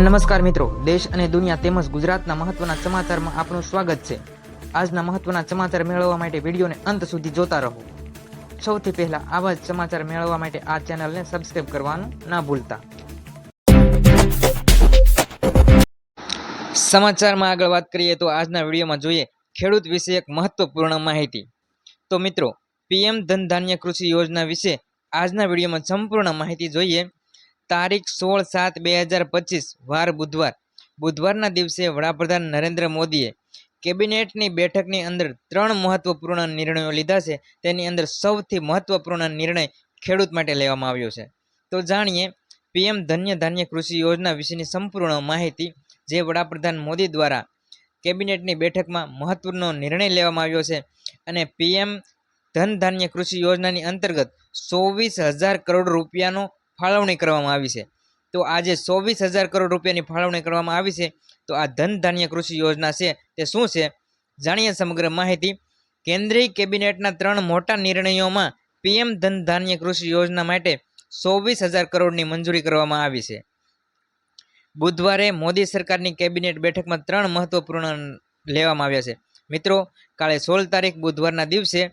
નમસ્કાર મિત્રો, દેશ અને દુનિયા તેમજ ગુજરાતના મહત્વના સમાચારમાં આપનું સ્વાગત છે. આજના મહત્વના સમાચાર મેળવવા માટે વિડીયોને અંત સુધી જોતા રહો. સૌથી પહેલા આવા જ સમાચાર મેળવવા માટે આ ચેનલને સબસ્ક્રાઇબ કરવાનું ના ભૂલતા. સમાચારમાં આગળ વાત કરીએ તો આજના વિડીયોમાં જોઈએ ખેડૂત વિશે એક મહત્વપૂર્ણ માહિતી. તો મિત્રો, પીએમ ધન ધાન્ય કૃષિ યોજના વિશે આજના વિડીયોમાં સંપૂર્ણ માહિતી જોઈએ. તારીખ સોળ સાત બે હજાર પચીસ, વાર બુધવાર. બુધવારના દિવસે વડાપ્રધાન નરેન્દ્ર મોદીએ કેબિનેટની બેઠકની અંદર ત્રણ મહત્વપૂર્ણ નિર્ણયો લીધા છે. તેની અંદર સૌથી મહત્વપૂર્ણ નિર્ણય ખેડૂત માટે લેવામાં આવ્યો છે. તો જાણીએ, પીએમ ધન્ય ધાન્ય કૃષિ યોજના વિશેની સંપૂર્ણ માહિતી જે વડાપ્રધાન મોદી દ્વારા કેબિનેટની બેઠકમાં મહત્વનો નિર્ણય લેવામાં આવ્યો છે અને પીએમ ધન ધાન્ય કૃષિ યોજનાની અંતર્ગત ચોવીસ હજાર કરોડ રૂપિયાનો ફાળવણી કરવામાં આવી છે. તો આજે ચોવીસ હજાર કરોડ રૂપિયાની ફાળવણી કરવામાં આવી છે. તો આ ધન ધાન્ય કૃષિ યોજના છે તે શું છે? જાણીએ સમગ્ર માહિતી. કેન્દ્રીય કેબિનેટના ત્રણ મોટા નિર્ણયોમાં પીએમ ધન ધાન્ય કૃષિ યોજના માટે ચોવીસ હજાર કરોડની મંજૂરી કરવામાં આવી છે. બુધવારે મોદી સરકારની કેબિનેટ બેઠકમાં ત્રણ મહત્વપૂર્ણ લેવામાં આવ્યા છે. મિત્રો, કાલે સોળ તારીખ બુધવારના દિવસે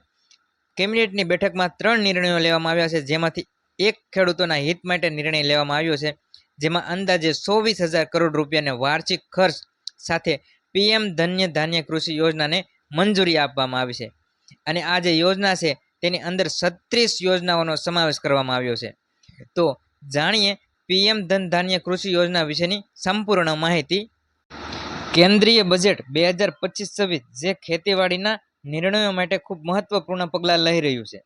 કેબિનેટની બેઠકમાં ત્રણ નિર્ણયો લેવામાં આવ્યા છે, જેમાંથી એક ખેડૂતોના હિત માટે નિર્ણય લેવામાં આવ્યો છે, જેમાં અંદાજે સોવીસ હજાર કરોડ રૂપિયાને વાર્ષિક ખર્ચ સાથે પીએમ ધન્ય ધાન્ય કૃષિ યોજનાને મંજૂરી આપવામાં આવી છે. અને આ જે યોજના છે, તેની અંદર છત્રીસ યોજનાઓનો સમાવેશ કરવામાં આવ્યો છે. તો જાણીએ પીએમ ધન ધાન્ય કૃષિ યોજના વિશેની સંપૂર્ણ માહિતી. કેન્દ્રીય બજેટ બે હજાર પચીસ છવ્વીસ જે ખેતીવાડીના નિર્ણયો માટે ખૂબ મહત્વપૂર્ણ પગલાં લઈ રહ્યું છે.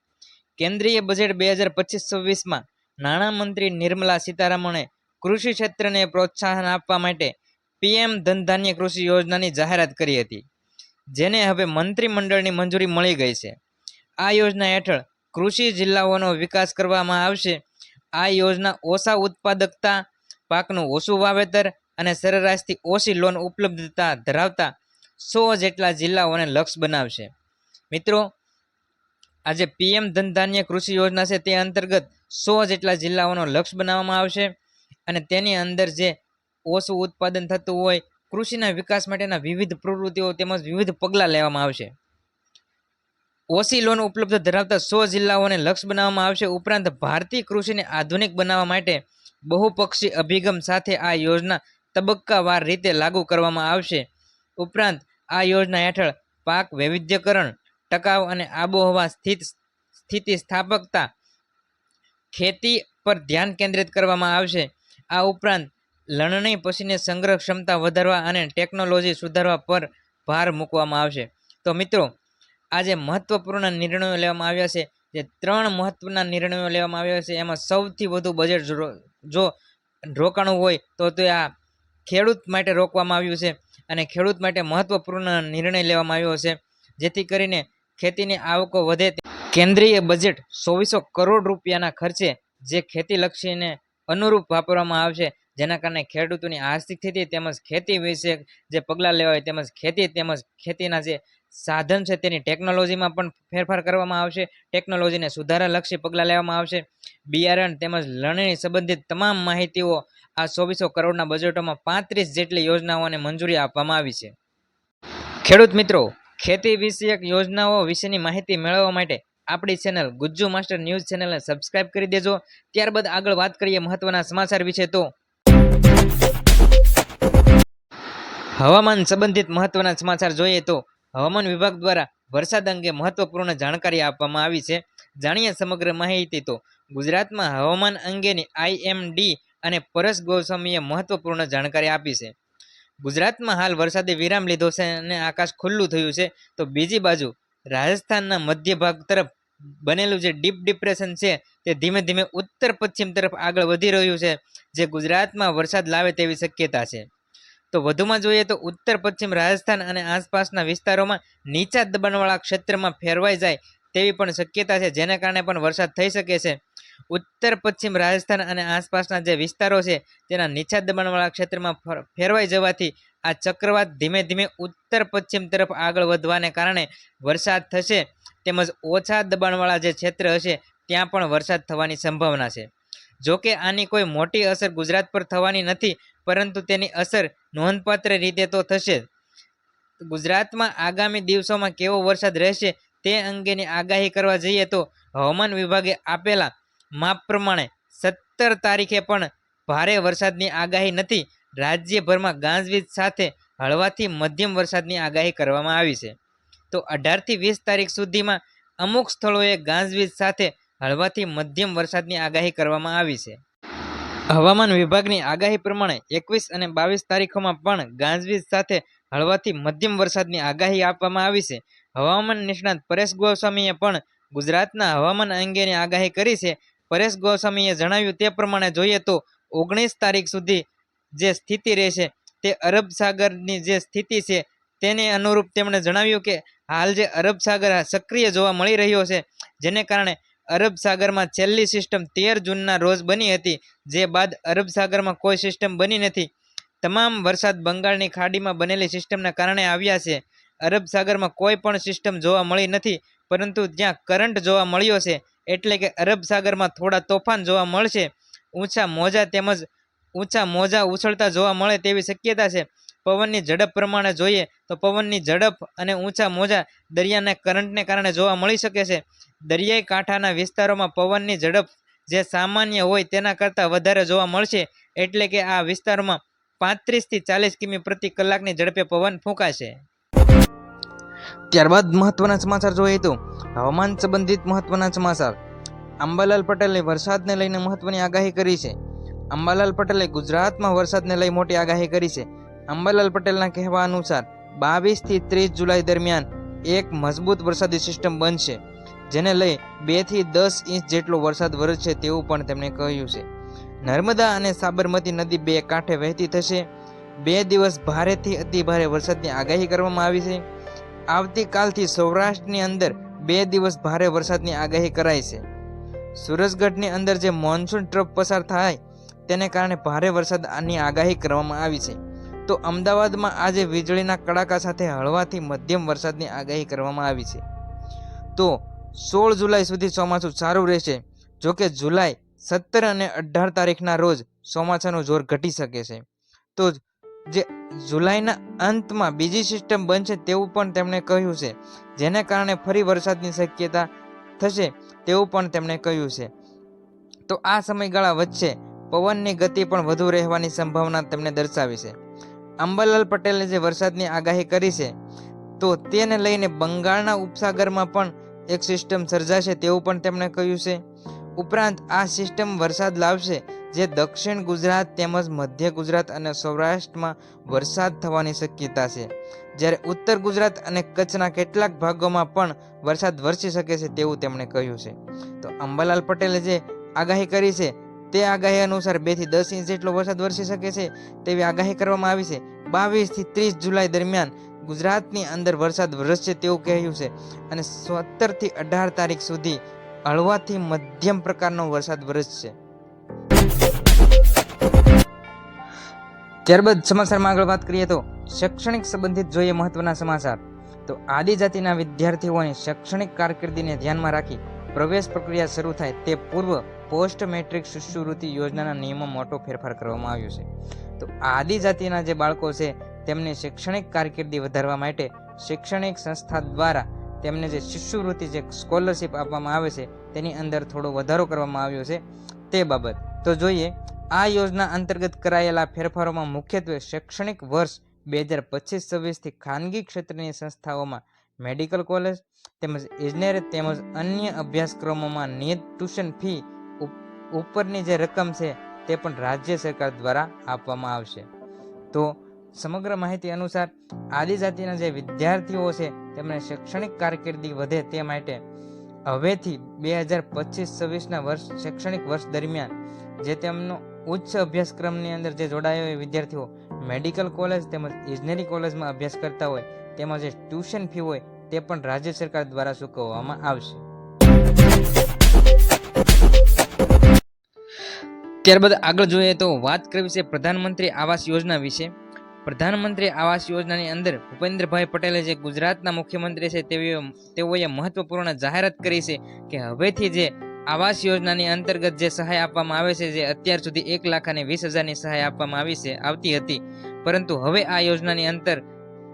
કેન્દ્રીય બજેટ બે હજાર પચીસ છવ્વીસમાં નાણામંત્રી નિર્મલા સીતારામણે કૃષિ ક્ષેત્રને પ્રોત્સાહન આપવા માટે પીએમ ધનધાન્ય કૃષિ યોજનાની જાહેરાત કરી હતી, જેને હવે મંત્રીમંડળની મંજૂરી મળી ગઈ છે. આ યોજના હેઠળ કૃષિ જિલ્લાઓનો વિકાસ કરવામાં આવશે. આ યોજના ઓછા ઉત્પાદકતા, પાકનું ઓછું વાવેતર અને સરેરાશથી ઓછી લોન ઉપલબ્ધતા ધરાવતા સો જેટલા જિલ્લાઓને લક્ષ્ય બનાવશે. મિત્રો આજે પીએમ ધનધાન્ય કૃષિ યોજના છે તે અંતર્ગત સો જેટલા જિલ્લાઓનો લક્ષ્ય બનાવવામાં આવશે અને તેની અંદર જે ઓછું ઉત્પાદન થતું હોય, કૃષિના વિકાસ માટેના વિવિધ પ્રવૃત્તિઓ તેમજ વિવિધ પગલાં લેવામાં આવશે. ઓછી લોન ઉપલબ્ધ ધરાવતા સો જિલ્લાઓને લક્ષ્ય બનાવવામાં આવશે. ઉપરાંત ભારતીય કૃષિને આધુનિક બનાવવા માટે બહુપક્ષી અભિગમ સાથે આ યોજના તબક્કાવાર રીતે લાગુ કરવામાં આવશે. ઉપરાંત આ યોજના હેઠળ પાક વૈવિધ્યકરણ ટકાઉ અને આબોહવા સ્થિત સ્થિતિ સ્થાપકતા ખેતી પર ધ્યાન કેન્દ્રિત કરવામાં આવશે. આ ઉપરાંત લણણી પછીની સંગ્રહ ક્ષમતા વધારવા અને ટેકનોલોજી સુધારવા પર ભાર મૂકવામાં આવશે. તો મિત્રો, આજે મહત્વપૂર્ણ નિર્ણયો લેવામાં આવ્યા છે. જે ત્રણ મહત્વના નિર્ણયો લેવામાં આવ્યા છે. એમાં સૌથી વધુ બજેટ જો- રોકાણું હોય તો તે આ ખેડૂત માટે રોકવામાં આવ્યું છે અને ખેડૂત માટે મહત્વપૂર્ણ નિર્ણય લેવામાં આવ્યો છે. જેથી કરીને ખેતીની આવકો વધે કેન્દ્રીય બજેટ ચોવીસો કરોડ રૂપિયાના ખર્ચે જે ખેતીલક્ષીને અનુરૂપ વાપરવામાં આવશે, જેના કારણે ખેડૂતોની આર્થિક સ્થિતિ તેમજ ખેતી વિશે જે પગલાં લેવાય તેમજ ખેતી તેમજ ખેતીના જે સાધન છે તેની ટેકનોલોજીમાં પણ ફેરફાર કરવામાં આવશે. ટેકનોલોજીને સુધારાલક્ષી પગલાં લેવામાં આવશે. બિયારણ તેમજ લણણી સંબંધિત તમામ માહિતીઓ આ ચોવીસો કરોડના બજેટોમાં પાંત્રીસ જેટલી યોજનાઓને મંજૂરી આપવામાં આવી છે. ખેડૂત મિત્રો ખેતી વિષયક યોજનાઓ વિશેની માહિતી મેળવવા માટે આપણી ચેનલ ગુજ્જુ માસ્ટર ન્યૂઝ ચેનલને સબસ્ક્રાઇબ કરી દેજો. ત્યારબાદ આગળ વાત કરીએ મહત્વના સમાચાર વિશે તો. હવામાન સંબંધિત મહત્વના સમાચાર જોઈએ તો હવામાન વિભાગ દ્વારા વરસાદ અંગે મહત્વપૂર્ણ જાણકારી આપવામાં આવી છે. જાણીએ સમગ્ર માહિતી તો ગુજરાતમાં હવામાન અંગેની આઈએમડી અને પરસ ગોસ્વામીએ મહત્વપૂર્ણ જાણકારી આપી છે. ગુજરાતમાં હાલ વરસાદે વિરામ લીધો છે અને આકાશ ખુલ્લું થયું છે, તો બીજી બાજુ રાજસ્થાનના મધ્ય ભાગ તરફ બનેલું જે ડીપ ડિપ્રેશન છે, તે ધીમે ધીમે ઉત્તર પશ્ચિમ તરફ આગળ વધી રહ્યું છે, જે ગુજરાતમાં વરસાદ લાવે તેવી શક્યતા છે. તો વધુમાં જોઈએ તો ઉત્તર પશ્ચિમ રાજસ્થાન અને આસપાસના વિસ્તારોમાં નીચા દબાણવાળા ક્ષેત્રમાં ફેરવાઈ જાય તેવી પણ શક્યતા છે, જેને કારણે પણ વરસાદ થઈ શકે છે. ઉત્તર, પશ્ચિમ રાજસ્થાન અને આસપાસના જે વિસ્તારો છે, તેના નીચા દબાણવાળા ક્ષેત્રમાં ફર- ફેરવાઈ જવાથી આ ચક્રવાત ધીમે ધીમે ઉત્તર, પશ્ચિમ તરફ આગળ વધવાને કારણે વરસાદ થશે તેમજ ઓછા દબાણવાળા જે ક્ષેત્ર હશે, ત્યાં પણ વરસાદ થવાની સંભાવના છે જોકે આની કોઈ મોટી અસર ગુજરાત પર થવાની નથી, પરંતુ તેની અસર નોંધપાત્ર રીતે તો થશે. ગુજરાતમાં આગામી દિવસોમાં કેવો વરસાદ રહેશે તે અંગેની આગાહી કરવા જઈએ તો હવામાન વિભાગે આપેલા માપ પ્રમાણે સત્તર તારીખે પણ ભારે વરસાદની આગાહી નથી. રાજ્યભરમાં ગાજવીજ સાથે હળવાથી મધ્યમ વરસાદની આગાહી કરવામાં આવી છે. તો અઢારથી વીસ તારીખ સુધીમાં અમુક સ્થળોએ ગાજવીજ સાથે હળવાથી મધ્યમ વરસાદની આગાહી કરવામાં આવી છે. હવામાન વિભાગની આગાહી પ્રમાણે એકવીસ અને બાવીસ તારીખોમાં પણ ગાજવીજ સાથે હળવાથી મધ્યમ વરસાદની આગાહી આપવામાં આવી છે. હવામાન નિષ્ણાત પરેશ ગોસ્વામીએ પણ ગુજરાતના હવામાન અંગેની આગાહી કરી છે. પરેશ ગોસ્વામીએ જણાવ્યું તે પ્રમાણે જોઈએ તો ઓગણીસ તારીખ સુધી જે સ્થિતિ રહેશે તે અરબ સાગરની જે સ્થિતિ છે તેને અનુરૂપ તેમણે જણાવ્યું કે હાલ જે અરબ સાગર સક્રિય જોવા મળી રહ્યો છે, જેને કારણે અરબ સાગરમાં છેલ્લી સિસ્ટમ તેર જૂનના રોજ બની હતી, જે બાદ અરબ સાગરમાં કોઈ સિસ્ટમ બની નથી. તમામ વરસાદ બંગાળની ખાડીમાં બનેલી સિસ્ટમના કારણે આવ્યા છે. અરબ સાગરમાં કોઈ પણ સિસ્ટમ જોવા મળી નથી, પરંતુ જ્યાં કરંટ જોવા મળ્યો છે. એટલે કે અરબ સાગરમાં થોડા તોફાન જોવા મળશે. ઊંચા મોજા તેમજ ઊંચા મોજા ઉછળતા જોવા મળે તેવી શક્યતા છે. પવનની ઝડપ પ્રમાણે જોઈએ તો પવનની ઝડપ અને ઊંચા મોજા દરિયાના કરંટને કારણે જોવા મળી શકે છે. દરિયાઈ કાંઠાના વિસ્તારોમાં પવનની ઝડપ જે સામાન્ય હોય તેના કરતાં વધારે જોવા મળશે. એટલે કે આ વિસ્તારોમાં પાંત્રીસથી ચાલીસ કિમી પ્રતિ કલાકની ઝડપે પવન ફૂંકાશે. ત્યારબાદ મહત્વના સમાચાર જોઈએ તો હવામાન સંબંધિત મહત્વના સમાચાર. અંબાલાલ પટેલે વરસાદને લઈને મહત્વની આગાહી કરી છે. અંબાલાલ પટેલે ગુજરાતમાં વરસાદને લઈ મોટી આગાહી કરી છે. અંબાલાલ પટેલના કહેવા અનુસાર, બાવીસથી ત્રીસ જુલાઈ દરમિયાન એક મજબૂત વરસાદી સિસ્ટમ બનશે, જેને લઈ બેથી દસ ઇંચ જેટલો વરસાદ વરસશે તેવું પણ તેમણે કહ્યું છે. નર્મદા અને સાબરમતી નદી બે કાંઠે વહેતી થશે. બે દિવસ ભારેથી અતિ ભારે વરસાદની આગાહી કરવામાં આવી છે. આવતીકાલથી સૌરાષ્ટ્રની અંદર બે દિવસ ભારે વરસાદની આગાહી કરાઈ છે. સુરજગઢની અંદર જે મોન્સૂન ટ્રફ પસાર થાય, તેને કારણે ભારે વરસાદની આગાહી કરવામાં આવી છે. તો અમદાવાદમાં આજે વીજળીના કડાકા સાથે હળવાથી મધ્યમ વરસાદની આગાહી કરવામાં આવી છે. તો સોળ જુલાઈ સુધી ચોમાસું સારું રહેશે જોકે જુલાઈ સત્તર અને અઢાર તારીખના રોજ ચોમાસાનું જોર ઘટી શકે છે. તો જે જુલાઈના અંતમાં બીજી સિસ્ટમ બનશે તેવું પણ તેમણે કહ્યું છે. જેને કારણે ફરી વરસાદની શક્યતા થશે તેવું પણ તેમણે કહ્યું છે. તો આ સમયગાળા વચ્ચે પવનની ગતિ પણ વધુ રહેવાની સંભાવના તેમણે દર્શાવી છે. અંબાલાલ પટેલે જે વરસાદની આગાહી કરી છે, તો તેને લઈને બંગાળના ઉપસાગરમાં પણ એક સિસ્ટમ સર્જાશે તેવું પણ તેમણે કહ્યું છે. ઉપરાંત આ સિસ્ટમ વરસાદ લાવશે જે દક્ષિણ ગુજરાત તેમજ મધ્ય ગુજરાત અને સૌરાષ્ટ્રમાં વરસાદ થવાની શક્યતા છે. જ્યારે ઉત્તર ગુજરાત અને કચ્છના કેટલાક ભાગોમાં પણ વરસાદ વરસી શકે છે તેવું તેમણે કહ્યું છે. તો અંબાલાલ પટેલે જે આગાહી કરી છે, તે આગાહી અનુસાર બેથી દસ ઇંચ જેટલો વરસાદ વરસી શકે છે તેવી આગાહી કરવામાં આવી છે. બાવીસથી ત્રીસ જુલાઈ દરમિયાન ગુજરાતની અંદર વરસાદ વરસશે તેવું કહ્યું છે અને સત્તરથી અઢાર તારીખ સુધી હળવાથી મધ્યમ પ્રકારનો વરસાદ વરસશે. ત્યારબાદ સમાચારમાં આગળ વાત કરીએ તો શૈક્ષણિક સંબંધિત જોઈએ મહત્વના સમાચાર. તો આદિજાતિના વિદ્યાર્થીઓની શૈક્ષણિક કારકિર્દીને ધ્યાનમાં રાખી પ્રવેશ પ્રક્રિયા શરૂ થાય તે પૂર્વ પોસ્ટ મેટ્રિક શિષ્યવૃત્તિ યોજનાના નિયમમાં મોટો ફેરફાર કરવામાં આવ્યો છે. તો આદિજાતિના જે બાળકો છે, તેમની શૈક્ષણિક કારકિર્દી વધારવા માટે શૈક્ષણિક સંસ્થા દ્વારા તેમને જે શિષ્યવૃત્તિ જે સ્કોલરશિપ આપવામાં આવે છે, તેની અંદર થોડો વધારો કરવામાં આવ્યો છે તે બાબત. તો જોઈએ આ યોજના અંતર્ગત કરાયેલા ફેરફારોમાં મુખ્યત્વે શૈક્ષણિક વર્ષ બે હજાર પચીસ છવ્વીસથી ખાનગી ક્ષેત્રની સંસ્થાઓમાં મેડિકલ કોલેજ તેમજ ઇજનેર તેમજ અન્ય અભ્યાસક્રમોમાં નિયત ટ્યુશન ફી ઉપરની જે રકમ છે તે પણ રાજ્ય સરકાર દ્વારા આપવામાં આવશે. તો સમગ્ર માહિતી અનુસાર આદિજાતિના જે વિદ્યાર્થીઓ છે તેમને શૈક્ષણિક કારકિર્દી વધે તે માટે હવેથી બે હજાર પચીસ છવ્વીસના વર્ષ શૈક્ષણિક વર્ષ દરમિયાન જે તેમનો ઉચ્ચ અભ્યાસક્રમની અંદર જે જોડાયા હોય વિદ્યાર્થીઓ મેડિકલ કોલેજ તેમજ ઇજનેરી કોલેજમાં અભ્યાસ કરતા હોય તેમાં જે ટ્યુશન ફી હોય તે પણ રાજ્ય સરકાર દ્વારા ચૂકવવામાં આવશે. ત્યારબાદ આગળ જોઈએ તો વાત કરવી છે પ્રધાનમંત્રી આવાસ યોજના વિશે. પ્રધાનમંત્રી આવાસ યોજનાની અંદર ભૂપેન્દ્રભાઈ પટેલે જે ગુજરાતના મુખ્યમંત્રી છે તેઓએ મહત્વપૂર્ણ જાહેરાત કરી છે કે હવેથી જે આવાસ યોજનાની અંતર્ગત જે સહાય આપવામાં આવે છે, જે અત્યાર સુધી એક લાખ અને વીસ હજારની સહાય આપવામાં આવી છે, આવતી હતી. પરંતુ હવે આ યોજનાની અંતર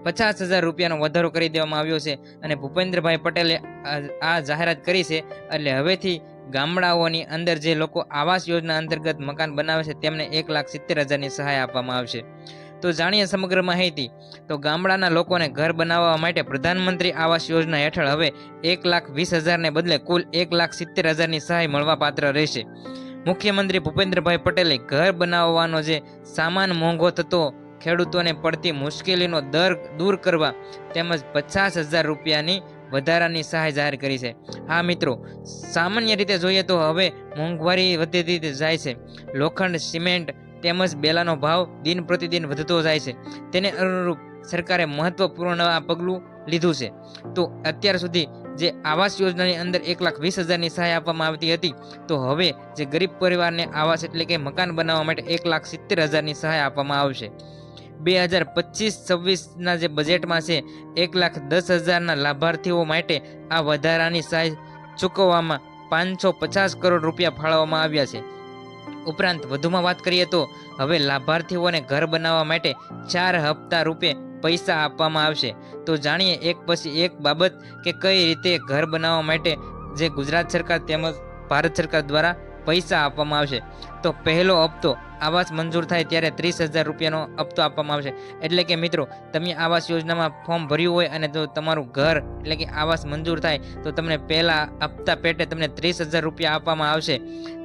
પચાસ હજાર રૂપિયાનો વધારો કરી દેવામાં આવ્યો છે અને ભૂપેન્દ્રભાઈ પટેલે આ- જાહેરાત કરી છે. એટલે હવેથી ગામડાઓની અંદર જે લોકો આવાસ યોજના અંતર્ગત મકાન બનાવે છે, તેમને એક લાખ સિત્તેર હજારની સહાય આપવામાં આવશે. તો જાણીએ સમગ્ર માહિતી. તો ગામડાના લોકોને ઘર બનાવવા માટે પ્રધાનમંત્રી આવાસ યોજના હેઠળ હવે એક લાખ વીસ હજારને બદલે કુલ એક લાખ સિત્તેર હજારની સહાય મળવા પાત્ર રહેશે. મુખ્યમંત્રી ભૂપેન્દ્રભાઈ પટેલે ઘર બનાવવાનો જે સામાન મોંઘો થતો ખેડૂતોને પડતી મુશ્કેલીનો દર દૂર કરવા તેમજ પચાસ હજાર રૂપિયાની વધારાની સહાય જાહેર કરી છે. હા મિત્રો, સામાન્ય રીતે જોઈએ તો હવે મોંઘવારી વધતી જાય છે. લોખંડ, સિમેન્ટ તેમજ બેલાનો ભાવ દિન પ્રતિદિન વધતો જાય છે. તેને અનુરૂપ સરકારે મહત્વપૂર્ણ આ પગલું લીધું છે. તો અત્યાર સુધી જે આવાસ યોજનાની અંદર એક લાખ વીસ હજારની સહાય આપવામાં આવતી હતી, તો હવે જે ગરીબ પરિવારને આવાસ એટલે કે મકાન બનાવવા માટે એક લાખ સિત્તેર હજારની સહાય આપવામાં આવશે. બે હજાર પચીસ છવ્વીસના જે બજેટમાં છે, એક લાખ દસ હજારના લાભાર્થીઓ માટે આ વધારાની સહાય ચૂકવવામાં પાંચસો પચાસ કરોડ રૂપિયા ફાળવવામાં આવ્યા છે. ઉપરાંત વધુમાં વાત કરીએ તો હવે લાભાર્થીઓને ઘર બનાવવા માટે ચાર હપ્તા રૂપે પૈસા આપવામાં આવશે. તો જાણીએ એક પછી એક બાબત કે કઈ રીતે ઘર બનાવવા માટે જે ગુજરાત સરકાર તેમજ ભારત સરકાર દ્વારા પૈસા આપવામાં આવશે. તો પહેલો હપ્તો આવાસ મંજૂર થાય ત્યારે ત્રીસ હજાર રૂપિયાનો હપ્તો આપવામાં આવશે. એટલે કે મિત્રો, તમે આવાસ યોજનામાં ફોર્મ ભર્યું હોય અને જો તમારું ઘર એટલે કે આવાસ મંજૂર થાય, તો તમને પહેલા હપ્તા પેટે તમને ત્રીસ હજાર રૂપિયા આપવામાં આવશે.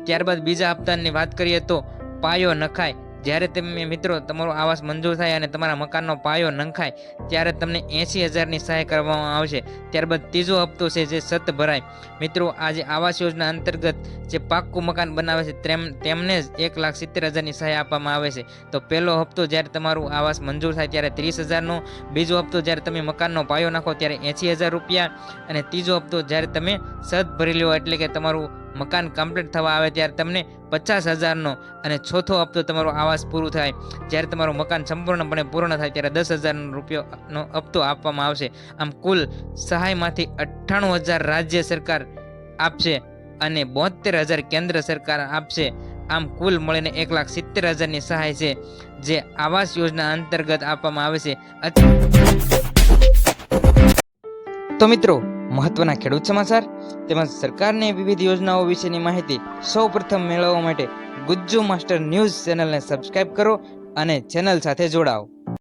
ત્યારબાદ બીજા હપ્તાની વાત કરીએ તો પાયો નખાય જ્યારે તમે મિત્રો તમારો આવાસ મંજૂર થાય અને તમારા મકાનનો પાયો નંખાય, ત્યારે તમને એંસી હજારની સહાય કરવામાં આવશે. ત્યારબાદ ત્રીજો હપ્તો છે જે સત ભરાય. મિત્રો, આ જે આવાસ યોજના અંતર્ગત જે પાક્કું મકાન બનાવે છે, તેમ, તેમને જ એક લાખ સિત્તેર હજારની સહાય આપવામાં આવે છે. તો પહેલો હપ્તો જ્યારે તમારું આવાસ મંજૂર થાય ત્યારે ત્રીસ હજારનો, બીજો હપ્તો જ્યારે તમે મકાનનો પાયો નાખો ત્યારે એંસી હજાર રૂપિયા, અને ત્રીજો હપ્તો જ્યારે તમે સત ભરી લો એટલે કે તમારું મકાન કમ્પ્લીટ થવા આવે ત્યારે તમને પચાસ હજારનો અને ચોથો હપ્તો તમારો આવાસ પૂરું થાય. જ્યારે તમારું મકાન સંપૂર્ણપણે પૂર્ણ થાય ત્યારે દસ હજારનો રૂપિયાનો હપ્તો આપવામાં આવશે. આમ કુલ સહાયમાંથી અઠ્ઠાણું હજાર રાજ્ય સરકાર આપશે અને બોતેર હજાર કેન્દ્ર સરકાર આપશે. આમ કુલ મળીને એક લાખ સિત્તેર હજારની સહાય છે, જે આવાસ યોજના અંતર્ગત આપવામાં આવે છે. તો મિત્રો મહત્વના ખેડૂત સમાચાર તેમજ સરકારની વિવિધ યોજનાઓ વિશેની માહિતી સૌ પ્રથમ મેળવવા માટે ગુજ્જુ માસ્ટર ન્યૂઝ ચેનલને સબસ્ક્રાઇબ કરો અને ચેનલ સાથે જોડાઓ.